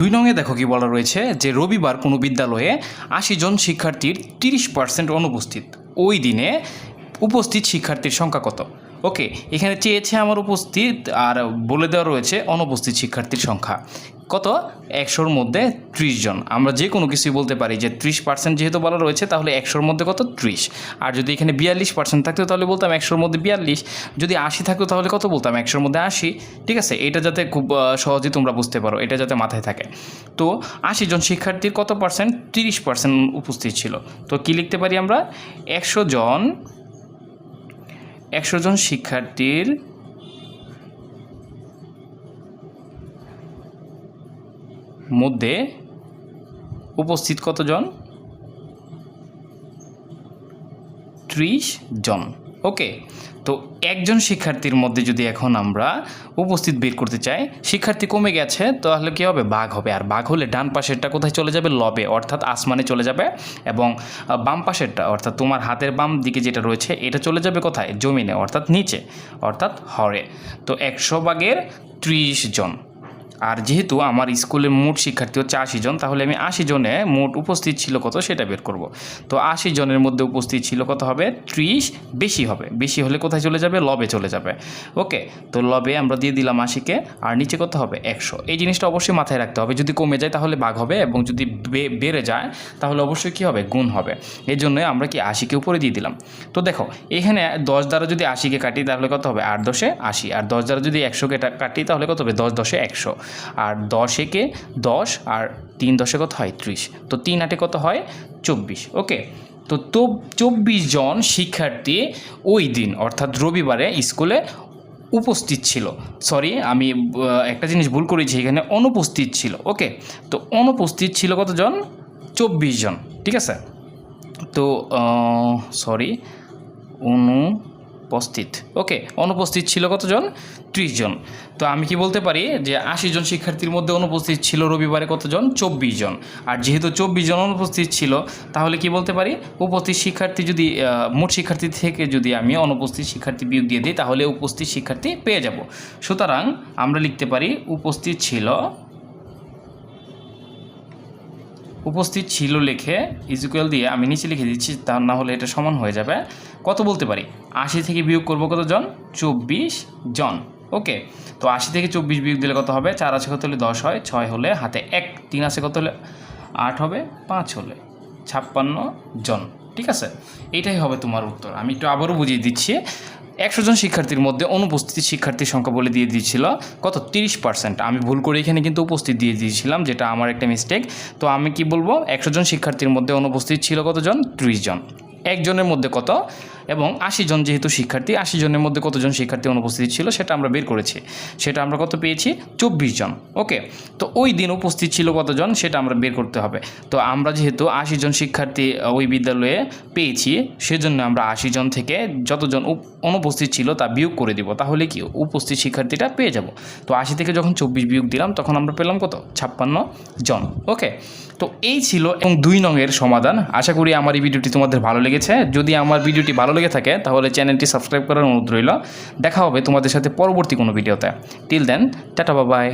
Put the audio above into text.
দুই নংয়ে দেখো কি বলা রয়েছে যে রবিবার কোনো বিদ্যালয়ে আশি জন শিক্ষার্থীর তিরিশ পার্সেন্ট অনুপস্থিত। ওই দিনে উপস্থিত শিক্ষার্থীর সংখ্যা কত? ওকে এখানে চেয়েছে আমার উপস্থিত আর বলে দেওয়া রয়েছে অনুপস্থিত শিক্ষার্থীর সংখ্যা। কত? একশোর মধ্যে ত্রিশ জন। আমরা যে কোনো কিছুই বলতে পারি যে ত্রিশ পার্সেন্ট যেহেতু বলা রয়েছে তাহলে একশোর মধ্যে কত? ত্রিশ। আর যদি এখানে বিয়াল্লিশ পার্সেন্ট থাকতো তাহলে বলতাম একশোর মধ্যে বিয়াল্লিশ। যদি আশি থাকতো তাহলে কত বলতাম? একশোর মধ্যে আশি। ঠিক আছে? এটা যাতে খুব আহ, সহজেই তোমরা বুঝতে পারো। এটা যাতে মাথায় থাকে। তো আশি জন শিক্ষার্থীর কত পার্সেন্ট তিরিশ পার্সেন্ট উপস্থিত ছিল। তো কি লিখতে পারি আমরা? একশো জন একশো জন শিক্ষার্থীর মধ্যে উপস্থিত কতজন? ত্রিশ জন। ওকে তো একজন শিক্ষার্থীর মধ্যে যদি এখন আমরা উপস্থিত বের করতে চাই, শিক্ষার্থী কমে গেছে, তাহলে কী হবে? বাঘ হবে। আর বাঘ হলে ডান পাশেরটা কোথায় চলে যাবে? লবে, অর্থাৎ আসমানে চলে যাবে। এবং বাম পাশেরটা, অর্থাৎ তোমার হাতের বাম দিকে যেটা রয়েছে, এটা চলে যাবে কোথায়? জমিনে, অর্থাৎ নিচে, অর্থাৎ হরে। তো একশো বাঘের ত্রিশ জন। আর যেহেতু আমার স্কুলের মোট শিক্ষার্থী হচ্ছে আশি জন, তাহলে আমি আশি জনে মোট উপস্থিত ছিল কত সেটা বের করব। তো আশি জনের মধ্যে উপস্থিত ছিল কত হবে? ত্রিশ, বেশি হবে। বেশি হলে কোথায় চলে যাবে? লবে চলে যাবে। ওকে? তো লবে আমরা দিয়ে দিলাম আশিকে, আর নিচে কত হবে? একশো। এই জিনিসটা অবশ্যই মাথায় রাখতে হবে। যদি কমে যায় তাহলে বাঘ হবে এবং যদি বেড়ে যায় তাহলে অবশ্যই কী হবে? গুণ হবে। এই জন্য আমরা কি আশিকে উপরে দিয়ে দিলাম। তো দেখো, এখানে দশ দ্বারা যদি আশিকে কাটি তাহলে কত হবে? আট দশে আশি। আর দশ দ্বারা যদি একশোকে কাটি তাহলে কত হবে? দশ দশে একশো। আর দশ একে দশ আর তিন দশে কত হয়? ত্রিশ। তো তিন আটে কত হয়? চব্বিশ। ওকে। তো তো চব্বিশ জন শিক্ষার্থী ওই দিন, অর্থাৎ রবিবারে স্কুলে উপস্থিত ছিল। সরি, আমি একটা জিনিস ভুল করেছি, এখানে অনুপস্থিত ছিল। ওকে। তো অনুপস্থিত ছিল কতজন চব্বিশ জন। ঠিক আছে? তো সরি অনুপস্থিত ওকে, অনুপস্থিত ছিল কতজন? ত্রিশ জন। তো আমি কি বলতে পারি যে আশি জন শিক্ষার্থীর মধ্যে অনুপস্থিত ছিল রবিবারে কতজন? চব্বিশ জন। আর যেহেতু চব্বিশ জন অনুপস্থিত ছিল, তাহলে কি বলতে পারি? উপস্থিত শিক্ষার্থী যদি মোট শিক্ষার্থী থেকে যদি আমি অনুপস্থিত শিক্ষার্থী বিয়োগ দিয়ে দিই, তাহলে উপস্থিত শিক্ষার্থী পেয়ে যাব। সুতরাং আমরা লিখতে পারি, উপস্থিত ছিল উপস্থিত ছিল লেখে ইজুকুয়াল দিয়ে আমি নিচে লিখে দিচ্ছি, তা না হলে এটা সমান হয়ে যাবে। কত বলতে পারি? আশি থেকে বিয়োগ করব কতজন চব্বিশ জন। ওকে, তো আশি থেকে চব্বিশ বিয়োগ দিলে কত হবে? চার আছে কত হলে দশ হয়, ছয় হলে হাতে এক, তিন আছে কত হলে আট হবে? পাঁচ হলে ছাপ্পান্ন জন। ঠিক আছে? এটাই হবে তোমার উত্তর। আমি একটু আবারও বুঝিয়ে দিচ্ছি, একশো জন শিক্ষার্থীর মধ্যে অনুপস্থিত শিক্ষার্থীর সংখ্যা বলে দিয়ে দিয়েছিল কত? তিরিশ পার্সেন্ট আমি ভুল করে এখানে কিন্তু উপস্থিত দিয়ে দিয়েছিলাম, যেটা আমার একটা মিস্টেক তো আমি কি বলব? একশো জন শিক্ষার্থীর মধ্যে অনুপস্থিত ছিল কতজন? ত্রিশ জন। একজনের মধ্যে কত? এবং আশি জন যেহেতু শিক্ষার্থী, আশি জনের মধ্যে কতজন শিক্ষার্থী অনুপস্থিত ছিল সেটা আমরা বের করেছি। সেটা আমরা কত পেয়েছি? চব্বিশ জন, ওকে? তো ওই দিন উপস্থিত ছিল কতজন সেটা আমরা বের করতে হবে। তো আমরা যেহেতু আশি জন শিক্ষার্থী ওই বিদ্যালয়ে পেয়েছি, সেজন্য আমরা আশি জন থেকে যতজন অনুপস্থিত ছিল তা বিয়োগ করে দিব। তাহলে কি উপস্থিত শিক্ষার্থীটা পেয়ে যাব? তো আশি থেকে যখন চব্বিশ বিয়োগ দিলাম, তখন আমরা পেলাম কত? ছাপ্পান্ন জন, ওকে? তো এই ছিল এবং দুই নংয়ের সমাধান। আশা করি আমার এই ভিডিওটি তোমাদের ভালো লেগেছে। যদি আমার ভিডিওটি ভালো লেগে থাকে, তাহলে চ্যানেলটি সাবস্ক্রাইব করার অনুরোধ রইল। দেখা হবে তোমাদের সাথে পরবর্তী কোনো ভিডিওতে। টিল দেন টাটা বাবাই